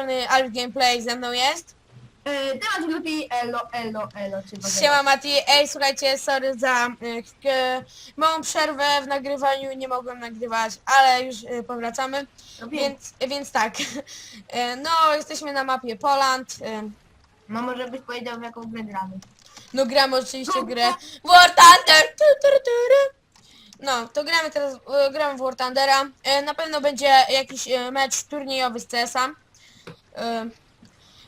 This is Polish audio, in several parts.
strony Alf Gameplay, ze mną jest. Yy, temat lepiej elo, elo, elo, czy w Siema Mati, ej słuchajcie, sorry za y, k- małą przerwę w nagrywaniu, nie mogłem nagrywać, ale już y, powracamy, Więc... więc, więc tak. Y, No, jesteśmy na mapie Poland. y, No może byś powiedział w jaką grę gramy. No gramy oczywiście grę War Thunder. tu, tu, tu, tu. No, to gramy teraz, gramy w War Thundera. Na pewno będzie jakiś mecz turniejowy z CS-a. Y,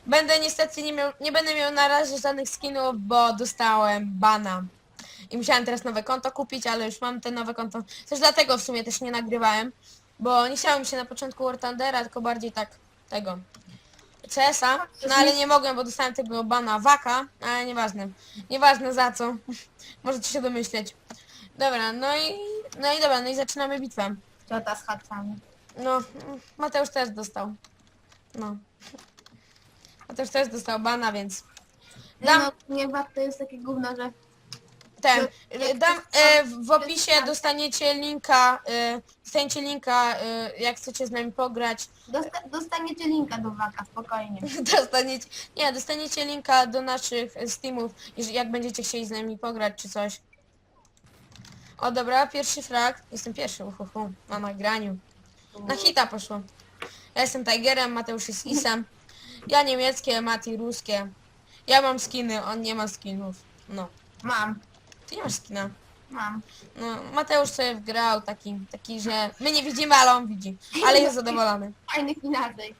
Będę niestety nie miał, nie będę miał na razie żadnych skinów, bo dostałem bana. I musiałem teraz nowe konto kupić, ale już mam te nowe konto. Też dlatego w sumie też nie nagrywałem, bo nie chciałem się na początku War Thundera, tylko bardziej tak tego. CS-a, no ale nie mogłem, bo dostałem tego bana waka, ale nieważne. Nieważne za co. Możecie się domyśleć. Dobra, no i no i dobra, no i zaczynamy bitwę. Ciota z haczami. No, Mateusz też dostał. No. Mateusz też dostał bana, więc Nie Dam- no, nie jest takie gówno, że... ten, y, dam e, w opisie dostaniecie linka, y, dostaniecie linka, y, jak chcecie z nami pograć. Dosta dostaniecie linka do waka, spokojnie. Dostaniecie, nie, dostaniecie linka do naszych e, Steamów, jeżeli- jak będziecie chcieli z nami pograć czy coś. O dobra, pierwszy frag. Jestem pierwszy, uhuhu, na nagraniu. Na hita poszło. Ja jestem Tigerem, Mateusz jest Isem. Ja niemieckie, Mati ruskie. Ja mam skiny, on nie ma skinów. No. Mam, Ty nie masz skina. mam. No, Mateusz sobie wgrał taki, taki, że my nie widzimy, ale on widzi. Ale jest zadowolony. Fajnych inaczej.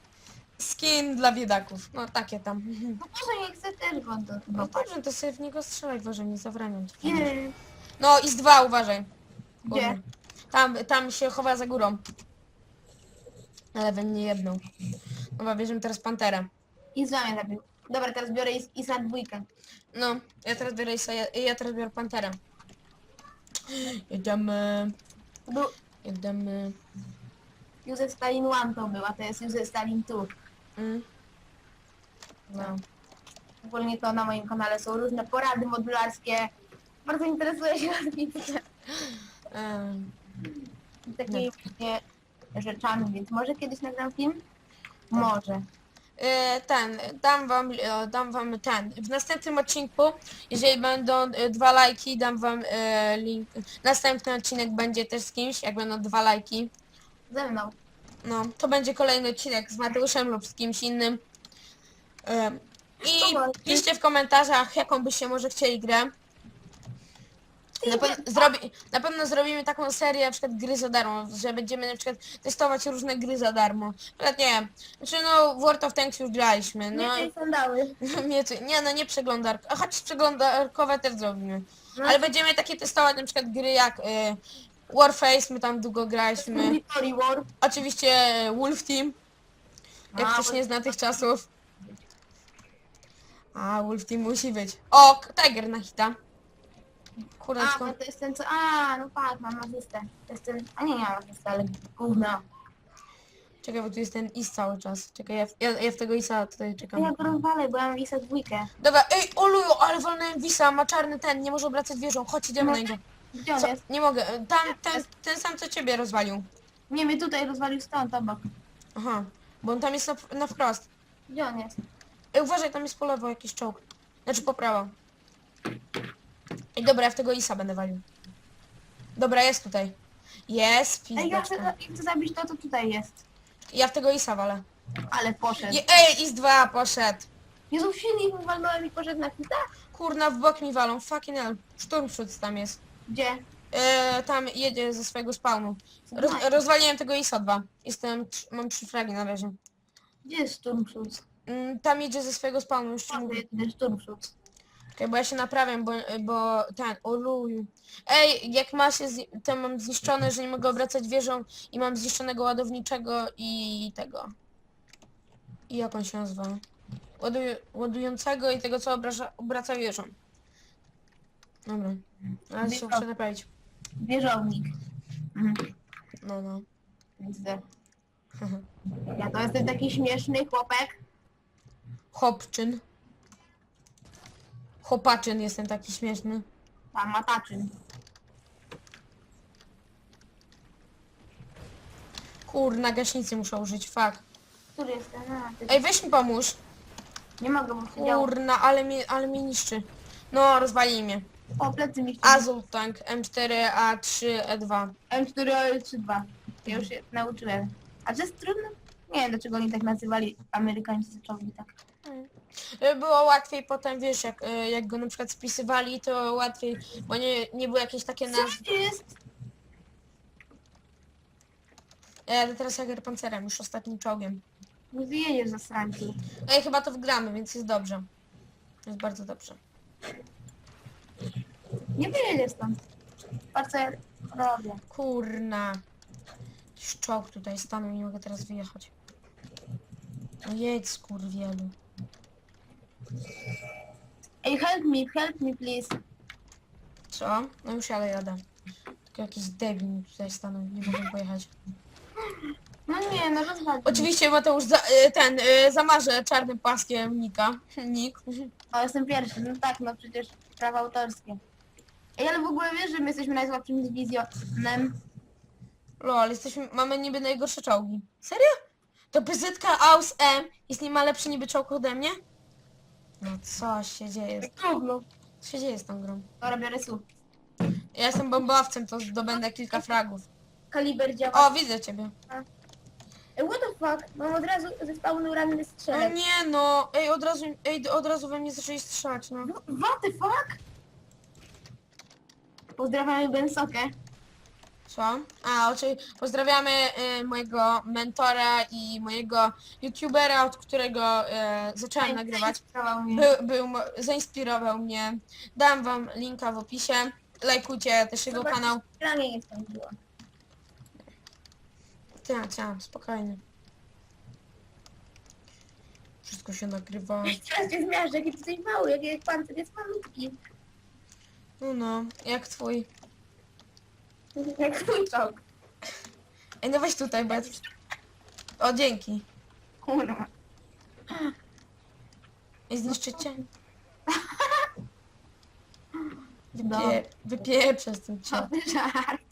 Skin dla biedaków. No takie tam. No może nie chcę też go do... No do dobrze, to sobie w niego strzelaj, Boże, nie zawraniam ci. Nie. No i z dwa, uważaj. Gdzie? Tam, tam się chowa za górą. Ale we mnie jedną. Dobra, bierzemy teraz Panterę. I z wami zabił. Dobra, teraz biorę is Isa dwójkę. No, ja teraz biorę Isa, ja, ja teraz biorę Panterę. Jedziemy, Był jedziemy. Józef Stalin 1 to był, a to jest Józef Stalin 2. Mm. No. Ogólnie to na moim kanale są różne porady modularskie. Bardzo interesuję się rozwicem. Em, takimi właśnie rzeczami, więc może kiedyś nagram film? Może. E, ten, dam wam, e, dam wam ten. W następnym odcinku, jeżeli będą e, dwa lajki, dam wam e, link. Następny odcinek będzie też z kimś, jak będą dwa lajki. Ze mną. No, to będzie kolejny odcinek z Mateuszem lub z kimś innym. I Zobaczcie. piszcie w komentarzach, jaką byście może chcieli grę. Na, pe- zrobi, na pewno zrobimy taką serię, na przykład gry za darmo, że będziemy na przykład testować różne gry za darmo. Przykład nie znaczy no World of Tanks już graliśmy, no Nie sandały. nie, no nie przeglądarka, a choć przeglądarkowe też zrobimy. No. Ale będziemy takie testować na przykład gry jak y, Warface, my tam długo graliśmy. War. Oczywiście Wolf Team, jak ktoś nie zna tych czasów. A, Wolf Team musi być. O, Tiger na hita. A, Kureczko. bo to jest ten co... A, no patrz, mam nazistę. To jest ten... A nie, nie mam nazistę, ale gówno. Czekaj, bo tu jest ten Is cały czas. Czekaj, ja, w- ja, ja w tego Isa tutaj czekam. ja go rozwalę, bo ja mam Isa dwójkę. Dobra, ej, oluju, ale wolnałem Wisa, ma czarny ten, nie może obracać wieżą. Chodź, idziemy na niego. Gdzie on Co? jest? Nie mogę, tam, ten, ten sam co ciebie rozwalił. Nie, mnie tutaj rozwalił stąd, obok. Aha, bo on tam jest na, na wprost. Gdzie on jest? Ej, uważaj, tam jest po lewo jakiś czołg. Znaczy po prawo. Ej, dobra, ja w tego Isa będę walił. Dobra, jest tutaj. Jest, Ej, ja chcę, zabić to, co tutaj jest. Ja w tego Isa walę. Ale poszedł. Je, ej, Is 2 poszedł. Jezu, silnik walnąłem i poszedł na hita? Kurna, w bok mi walą, fucking hell. Szturmschutz tam jest. Gdzie? E, tam jedzie ze swojego spawnu. Roz, rozwaliłem tego ISA 2. Jestem, trz- mam trzy fragi na razie. Gdzie jest Sturmschutz? Mm, tam jedzie ze swojego spawnu, już ci mówię. Sturmschutz. Czekaj, bo ja się naprawiam, bo, bo ten, o luju. Ej, jak ma się, zi- to mam zniszczone, że nie mogę obracać wieżą i mam zniszczonego ładowniczego i tego. I jak on się nazywa? Ładuj, ładującego i tego, co obraca, obraca wieżą. Dobra. Ale się muszę naprawić. Wieżownik. Mhm. No, no. Widzę. Ja to jestem taki śmieszny chłopek. Hopczyn. Chopaczyn jestem taki śmieszny. Tam mataczyn. Kurna, gaśnicy muszę użyć, fuck. Który jest ten? A, ty... Ej, weź mi pomóż. Nie mogę, bo. Kurna, ale mnie, ale mnie niszczy. No, rozwali mnie. O, plecy mi się... Azul Tank M4A3E2. M4A32. Ja już się nauczyłem. A to jest trudne? Nie wiem, dlaczego oni tak nazywali amerykańscy czołgi tak. Żeby było łatwiej potem, wiesz, jak, y, jak go na przykład spisywali, to łatwiej, bo nie, nie były jakieś takie nazwy. Co jest? Ja jadę teraz Jager Pancerem, już ostatnim czołgiem. Nie wyjedziesz za srańcu. Ej, chyba to wgramy, więc jest dobrze. Jest bardzo dobrze. Nie wyjedziesz stąd. Patrz co ja robię. Kurna. Jakiś czołg tutaj stanął, nie mogę teraz wyjechać. No jedź, skurwielu. Ej, help me, help me please. Co? No już ale jadę. Tylko jakiś debil mi tutaj stanął, nie mogę pojechać. No nie, no rozwalić. Oczywiście Mateusz za, y, ten y, zamarzę czarnym paskiem Nika. Nick. O, jestem pierwszy. No tak, no przecież prawa autorskie. Ej, ale w ogóle wiesz, że my jesteśmy najsłabszym dywizjonem. Lol, jesteśmy, mamy niby najgorsze czołgi. Serio? To PZK AUS M jest nie ma lepszy niby czołg ode mnie? No co się dzieje? Trudno. Co się dzieje z tą grą? Dobra, biorę su. Ja jestem bombowcem, to zdobędę kilka fragów. Kaliber działa. O, widzę ciebie. Ej, what the fuck? Mam od razu ze spawnu ranny No strzelec. nie no, ej od razu, ej od razu we mnie zaczęli strzelać, no. No, What the fuck? Pozdrawiamy Bensokę. Co? A, oczywiście pozdrawiamy y, mojego mentora i mojego youtubera, od którego y, zacząłem nagrywać. Mnie. Był, był, mo- zainspirował mnie. Dam wam linka w opisie. Lajkujcie też jego kanał. Ranie nie skończyło. Tak, tak, spokojnie. Wszystko się nagrywa. Teraz się zmiażdżę, jaki ty jesteś mały, jaki jak pancerz jest malutki. No no, jak twój. Jak czołg. Ej, no weź tutaj, ja... O, dzięki. Kurwa. Ej, zniszczycie? No. Wypie... Wypieprzę z tym Co ty żart.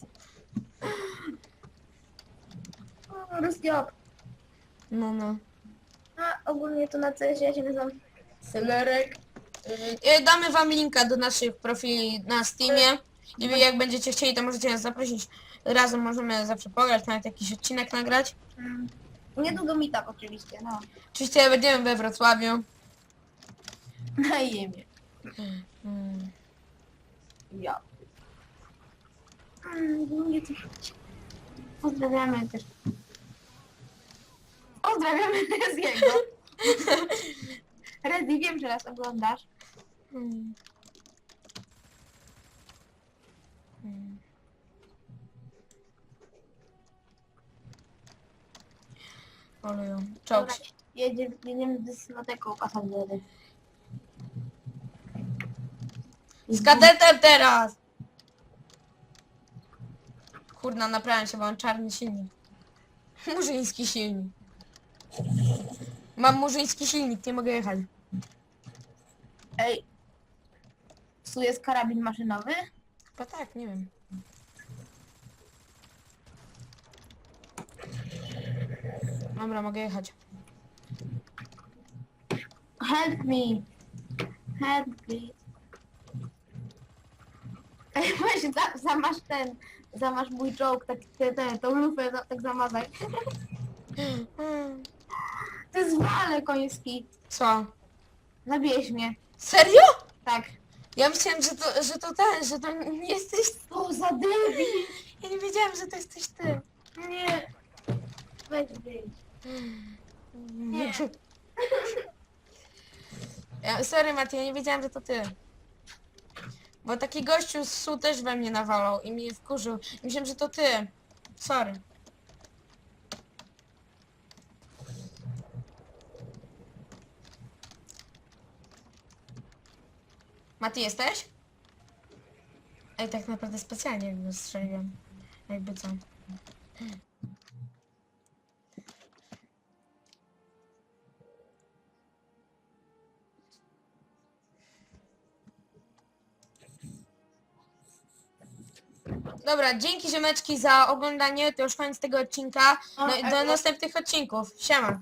O, Rozdział. No, no. A ogólnie to na CS ja się nazywam Selerek. E, Damy wam linka do naszych profili na Steamie. I wy jak będziecie chcieli, to możecie nas zaprosić. Razem możemy zawsze pograć, nawet jakiś odcinek nagrać. Mm. Niedługo meetup oczywiście, no. Oczywiście będziemy we Wrocławiu. Na jemie. Mm. Ja. Mm, nie to- Pozdrawiamy też. Pozdrawiamy Reziego. Rezi, wiem, że nas oglądasz. Mm. Olują. Czołg. Jedzie, jedziemy z dyskoteką pasażery. Z kadetem teraz! Kurna, naprawiam się, bo mam czarny silnik. Murzyński silnik. Mam murzyński silnik, nie mogę jechać. Ej. Tu jest karabin maszynowy? Chyba tak, nie wiem. Dobra, mogę jechać. Help me. Help me. Ej, weź, za, zamasz ten, zamasz mój czołg, tak, te, te, tą lufę za, tak zamazaj. Mm. To jest wale koński. Co? Zabijesz mnie. Serio? Tak. Ja myślałem, że to, że to ten, że to nie jesteś... O, za debil. Ja nie wiedziałem, że to jesteś ty. Nie. Weź wyjdź. Nie. Ja, sorry Mati, ja nie wiedziałem, że to ty. Bo taki gościu z SU też we mnie nawalał i mnie wkurzył. I Myślałem, że to ty. Sorry. Mati, jesteś? Ej, tak naprawdę specjalnie go strzeliłem. Jakby co. Dobra, dzięki ziomeczki za oglądanie. To już koniec tego odcinka. No, a do następnych odcinków. Siema.